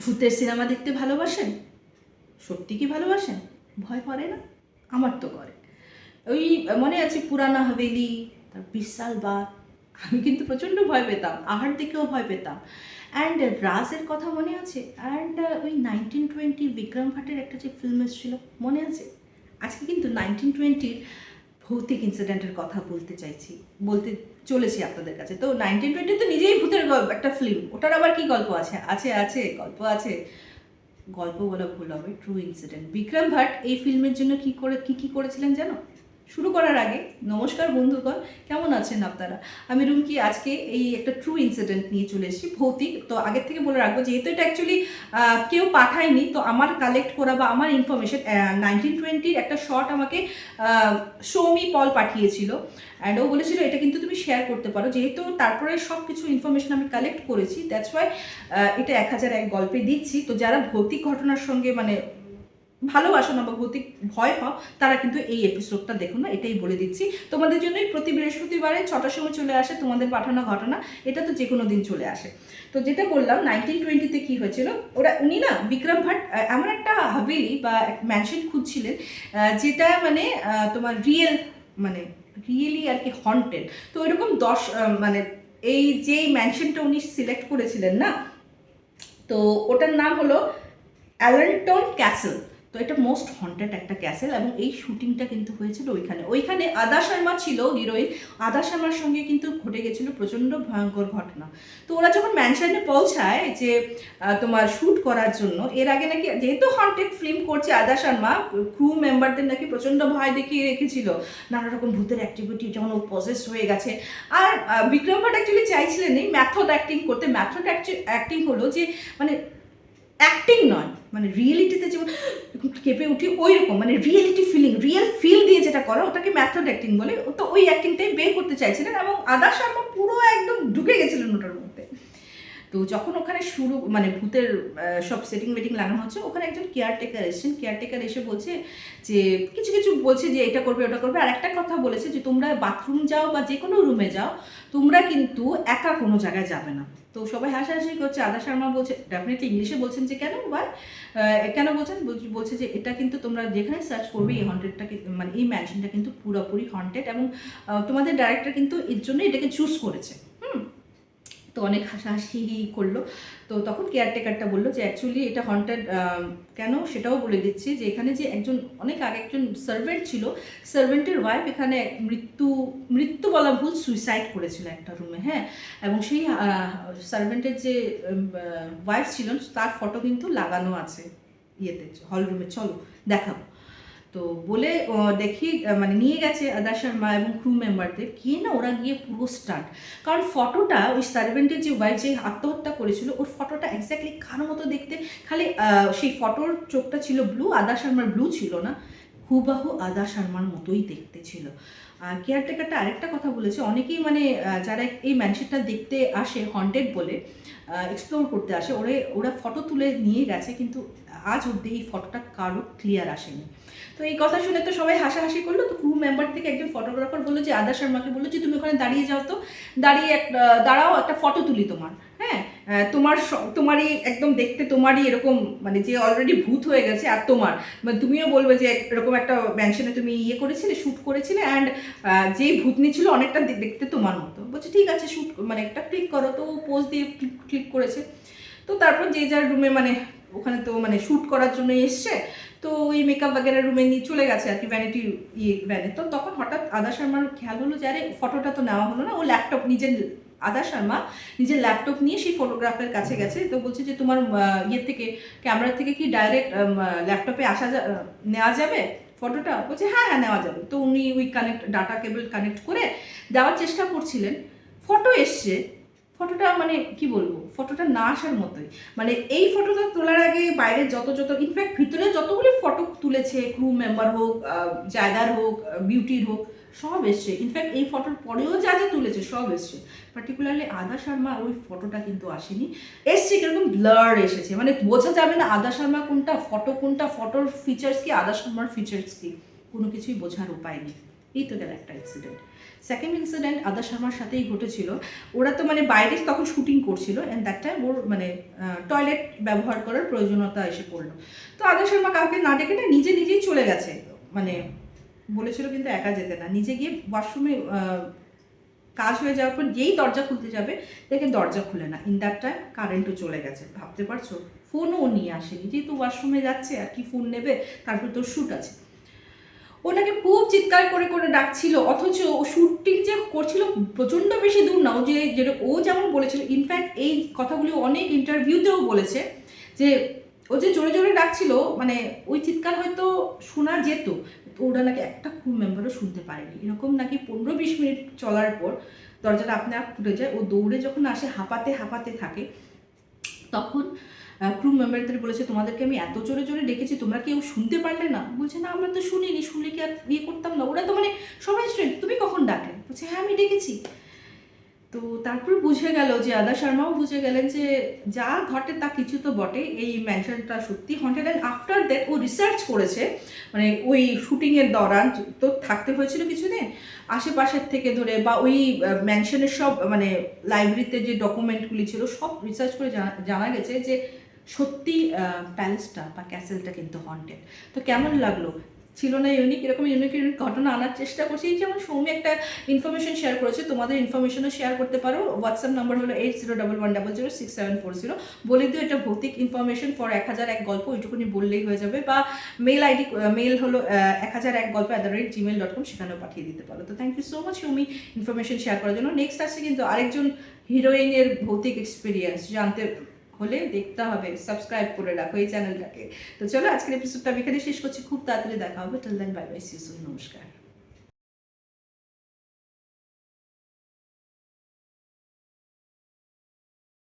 ভূতের সিনেমা দেখতে ভালোবাসেন? সত্যি কি ভালোবাসেন? ভয় করে না? আমার তো করে। ওই মনে আছে পুরানা হাভেলি, তার বিশাল বাগ আমি কিন্তু প্রচণ্ড ভয় পেতাম, আহার দিকেও ভয় পেতাম। অ্যান্ড রাজের কথা মনে আছে? অ্যান্ড ওই নাইনটিন টোয়েন্টি বিক্রম ভাটের একটা যে ফিল্ম এসেছিল, মনে আছে? আজকে কিন্তু নাইনটিন টোয়েন্টির ভৌতিক ইনসিডেন্টের কথা বলতে চাইছি, বলতে চলেছি আপনাদের কাছে। তো নাইনটিন টোয়েন্টি তো নিজেই ভূতের একটা ফিল্ম ওটার আবার কি গল্প আছে? আছে আছে, গল্প আছে। গল্প বলা ভুল হবে ট্রু ইনসিডেন্ট বিক্রম ভাট এই ফিল্মের জন্য কি করে, কি কি করেছিলেন জানো? শুরু করার আগে নমস্কার বন্ধুগণ, কেমন আছেন আপনারা? আমি রুমকি, আজকে এই একটা ট্রু ইনসিডেন্ট নিয়ে চলে এসেছি, ভৌতিক। তো আগের থেকে বলে রাখব, যেহেতু এটা অ্যাকচুয়ালি কেউ পাঠায়নি, তো আমার কালেক্ট করা বা আমার ইনফরমেশন নাইনটিন টোয়েন্টির একটা শর্ট আমাকে সৌমি পল পাঠিয়েছিল। অ্যান্ড ও বলেছিল, এটা কিন্তু তুমি শেয়ার করতে পারো। যেহেতু তারপরে সব কিছু ইনফরমেশন আমি কালেক্ট করেছি দ্যাটস ওয়াই এটা এক হাজার এক গল্পে দিচ্ছি। তো যারা ভৌতিক ঘটনার সঙ্গে মানে ভালোবাসো না বা ভৌতিক ভয় পাও, তারা কিন্তু এই এপিসোডটা দেখো না, এটাই বলে দিচ্ছি। তোমাদের জন্যই প্রতি বৃহস্পতিবারে ছটার সময় চলে আসে তোমাদের পাঠানো ঘটনা, এটা তো যে কোনো দিন চলে আসে। তো যেটা বললাম নাইনটিন টোয়েন্টিতে কী হয়েছিল, ওরা, উনি না বিক্রম ভাট এমন একটা হাভেলি বা ম্যানশন খুঁজছিলেন যেটা মানে তোমার রিয়েল মানে রিয়েলি আর কি হন্টেড তো এরকম দশ মানে এই যে ম্যানশনটা উনি সিলেক্ট করেছিলেন না, তো ওটার নাম হলো অ্যালেন্টন ক্যাসেল তো এটা মোস্ট হন্টেড একটা ক্যাসেল এবং এই শুটিংটা কিন্তু হয়েছিল ওইখানে। ওইখানে আদা শর্মা ছিল হিরোইন আদা শর্মার সঙ্গে কিন্তু ঘটে গেছিল প্রচণ্ড ভয়ঙ্কর ঘটনা। তো ওরা যখন ম্যানশনে পৌঁছায় যে তোমার শ্যুট করার জন্য, এর আগে নাকি যেহেতু হন্টেড ফিল্ম করছে আদা শর্মা ক্রু মেম্বারদের নাকি প্রচণ্ড ভয় দেখিয়ে রেখেছিল। নানা রকম ভূতের অ্যাক্টিভিটি যেমন ও পজেস হয়ে গেছে। আর বিক্রম ভাট অ্যাকচুয়ালি চাইছিলেন এই ম্যাথড অ্যাক্টিং করতে ম্যাথড অ্যাক্টিং হলো যে মানে অ্যাক্টিং নয় মানে রিয়েলিটিতে যে কেঁপে উঠি ওই রকম মানে রিয়েলিটি ফিলিং রিয়েল ফিল দিয়ে যেটা করা, ওটাকে ম্যাথড অ্যাক্টিং বলে, তো ওই অ্যাক্টিংটাই বের করতে চাইছিলেন এবং আদা শর্মা পুরো একদম ঢুকে গেছিলেন ওটার মধ্যে। তো যখন ওখানে শুরু মানে ভূতের সব সেটিং ওয়েটিং লাগানো হচ্ছে, ওখানে একজন কেয়ারটেকার এসেছেন। কেয়ারটেকার এসে বলছে যে, কিছু কিছু বলছে যে, এটা করবে, ওটা করবে। আর একটা কথা বলেছে যে, তোমরা বাথরুম যাও বা যে কোনো রুমে যাও, তোমরা কিন্তু একা কোনো জায়গায় যাবে না। তো সবাই হাসাহাসি করছে। আদা শর্মা বলছে ডেফিনেটলি ইংলিশে বলছেন যে, কেন? বা কেন বলছেন? বলছে- বলছে যে, এটা কিন্তু তোমরা যেখানে সার্চ করবে, এই হন্টেডটা মানে এই ম্যানশনটা কিন্তু পুরোপুরি হন্টেড এবং তোমাদের ডাইরেক্টর কিন্তু এর জন্য এটাকে চুজ করেছে। হুম? তো অনেক হাসাহাসি করল। তো তখন কেয়ারটেকারটা বলল যে অ্যাকচুয়ালি এটা হন্টেড কেন? সেটাও বলে দিচ্ছি যে, এখানে যে একজন, অনেক আগে একজন সার্ভেন্ট ছিল সার্ভেন্টের ওয়াইফ এখানে মৃত্যু মৃত্যু বলা ভুল সুইসাইড করেছিল একটা রুমে হ্যাঁ? এবং সেই সার্ভেন্টের যে ওয়াইফ ছিল তার ফটো কিন্তু লাগানো আছে, ইয়েতে হল রুমে চলো, দেখাবো। তো বলে দেখি মানে নিয়ে গেছে আদা শর্মা এবং ক্রু মেম্বারদের গিয়ে না ওরা গিয়ে পুরো স্টার্ট কারণ ফটোটা ওই সার্ভেন্টের যে ওয়াইফ যে আত্মহত্যা করেছিল, ওর ফটোটা এক্স্যাক্টলি কার মতো দেখতে? খালি সেই ফটোর চোখটা ছিল ব্লু আদা শর্মার ব্লু ছিল না। হুবাহু আদা শর্মার মতোই দেখতে ছিল। আর কেয়ারটেকারটা আরেকটা কথা বলেছে। অনেকেই মানে যারা এই ম্যানশনটা দেখতে আসে হন্টেড বলে এক্সপ্লোর করতে আসে, ওরে, ওরা ফটো তুলে নিয়ে গেছে, কিন্তু আজ অব্দি এই ফটোটা কারও ক্লিয়ার আসেনি। তো এই কথা শুনে তো সবাই হাসাহাসি করল। তো ক্রু মেম্বার থেকে একজন ফটোগ্রাফার বলল যে, আদা শর্মাকে বলল যে, তুমি ওখানে দাঁড়িয়ে যাও তো। দাঁড়িয়ে এক দাঁড়াও, একটা ফটো তুলি তোমার। তোমার তোমারই একদম দেখতে তোমারই এরকম মানে যে অলরেডি ভূত হয়ে গেছে আর তোমার। মানে তুমিও বলবে যে এরকম একটা ম্যানশনে তুমি ইয়ে করেছিলে শ্যুট করেছিলে অ্যান্ড যেই ভূতনি ছিল অনেকটা দেখতে তোমার মতো। বলছে, ঠিক আছে শ্যুট মানে একটা ক্লিক করো। তো পোজ দিয়ে ক্লিক করেছে। তো তারপর যে যার রুমে মানে ওখানে তো মানে শ্যুট করার জন্য এসছে। তো ওই মেকআপ বাগেরা রুমে নিয়ে চলে গেছে আর কি ভ্যানিটি ইয়ে ভ্যানে তো তখন হঠাৎ আদা শর্মার খেয়াল হলো যে, আরে ফটোটা তো নেওয়া হলো না। ও ল্যাপটপ নিজের আদা শর্মা নিজের ল্যাপটপ নিয়ে সেই ফটোগ্রাফের কাছে গেছে। তো বলছে যে তোমার আহ, ইয়ে থেকে ক্যামেরা থেকে কি ডাইরেক্ট ল্যাপটপে আসা নেওয়া যাবে ফটোটা বলছে হ্যাঁ হ্যাঁ নেওয়া যাবে। তো উনি ওই কানেক্ট ডাটা কেবল কানেক্ট করে দেওয়ার চেষ্টা করছিলেন। ফটো এসছে। ফটোটা মানে কি বলব? ফটোটা না আসার মতোই। মানে এই ফটোটা তোলার আগে বাইরে যত যত ইনফ্যাক্ট ভিতরে যতগুলি ফটো তুলেছে ক্রু মেম্বার হোক জায়গার হোক বিউটির হোক সব এসছে। ইনফ্যাক্ট এই ফটোর পরেও যা যা তুলেছে, সব এসছে। পার্টিকুলারলি আদা শর্মা, ওই ফটোটা কিন্তু আসেনি। এসছে কীরকম ব্লার এসেছে। মানে বোঝা যাবে না আদা শর্মা কোনটা ফটো কোনটা ফটোর ফিচার্স কি, আদা শর্মার ফিচার্স কি। কোনো কিছুই বোঝার উপায় নেই। এই তো গেল একটা অ্যাক্সিডেন্ট সেকেন্ড ইনসিডেন্ট আদা শর্মার সাথেই ঘটেছিল। ওরা তো মানে বাইরে তখন শুটিং করছিল অ্যান্ড দ্যাট টাইম ওর মানে টয়লেট ব্যবহার করার প্রয়োজনীয়তা এসে পড়ল। তো আদা শর্মা কাউকে না ডেকে না, নিজে নিজেই চলে গেছে। মানে বলেছিল কিন্তু একা যেতে না। নিজে গিয়ে ওয়াশরুমে কাজ হয়ে যাওয়ার পর যেই দরজা খুলতে যাবে, দেখে দরজা খুলে না। ইন দ্যাট টাইম কারেন্টও চলে গেছে। ভাবতে পারছ? ফোনও নিয়ে আসেনি। যেহেতু ওয়াশরুমে যাচ্ছে, আর কি ফোন নেবে, তারপর তোর শ্যুট আছে। ওনাকে খুব চিৎকার করে করে ডাকছিল, অথচ ও শ্যুটিং যে করছিল প্রচণ্ড বেশি দূর না। ও যে যেটা ও যেমন বলেছিল ইনফ্যাক্ট এই কথাগুলি অনেক ইন্টারভিউতেও বলেছে যে ও যে জোরে জোরে ডাকছিল মানে ওই চিৎকার হয়তো শোনা যেত ওরা নাকি একটা ক্রু মেম্বারও শুনতে পারেনি। এরকম নাকি পনেরো বিশ মিনিট চলার পর দরজাটা আপনি আপ খুলে যায়, ও দৌড়ে যখন আসে, হাঁপাতে হাঁপাতে থাকে, তখন ক্রু মেম্বারদের বলেছে, তোমাদেরকে আমি এত জোরে জোরে ডেকেছি, তোমরা কেউ শুনতে পারলে না? বলছে, না, আমরা তো শুনিনি, শুনলে কি আর ইয়ে করতাম না? ওরা তো মানে সবাই স্টুডেন্ট তুমি কখন ডাকলে বলছে হ্যাঁ আমি ডেকেছি তো তারপর বুঝে গেল যে আদা শর্মাও বুঝে গেলেন যে যা ঘটে তা কিছু তো বটে। এই ম্যানশনটা সত্যি হন্টেড অ্যান্ড আফটার দ্যাট ও রিসার্চ করেছে। মানে ওই শুটিংয়ের দৌরান তো থাকতে হয়েছিল কিছুদিন। আশেপাশের থেকে ধরে বা ওই ম্যানশনের সব মানে লাইব্রেরিতে যে ডকুমেন্টগুলি ছিল সব রিসার্চ করে জানা- জানা গেছে যে সত্যি প্যালেসটা বা ক্যাসেলটা কিন্তু হন্টেড তো কেমন লাগল? ছিল না ইউনিক এরকম ইউনিক ইউনিক ঘটনা আনার চেষ্টা করছি। এই যেমন সৌমি একটা ইনফরমেশন শেয়ার করেছে, তোমাদের ইনফরমেশনও শেয়ার করতে পারো। হোয়াটসঅ্যাপ নাম্বার হলো eight zero double one double zero six seven four zero বলে দিও এটা ভৌতিক ইনফরমেশন ফর এক হাজার এক গল্প, ওইটুকুনি বললেই হয়ে যাবে। বা মেল আইডি মেল হলো এক হাজার এক গল্প at the rate gmail dot com সেখানেও পাঠিয়ে দিতে পারো। তো thank you so much Soumi information share করার জন্য। নেক্সট আসছে কিন্তু আরেকজন হিরোইনের ভৌতিক এক্সপিরিয়েন্স জানতে হলে দেখতে হবে সাবস্ক্রাইব করে রাখো এই চ্যানেলটাকে তো চলো আজকের এপিসোডটা আমি এখানে শেষ করছি। খুব তাড়াতাড়ি দেখা হবে। Till then bye bye see নমস্কার।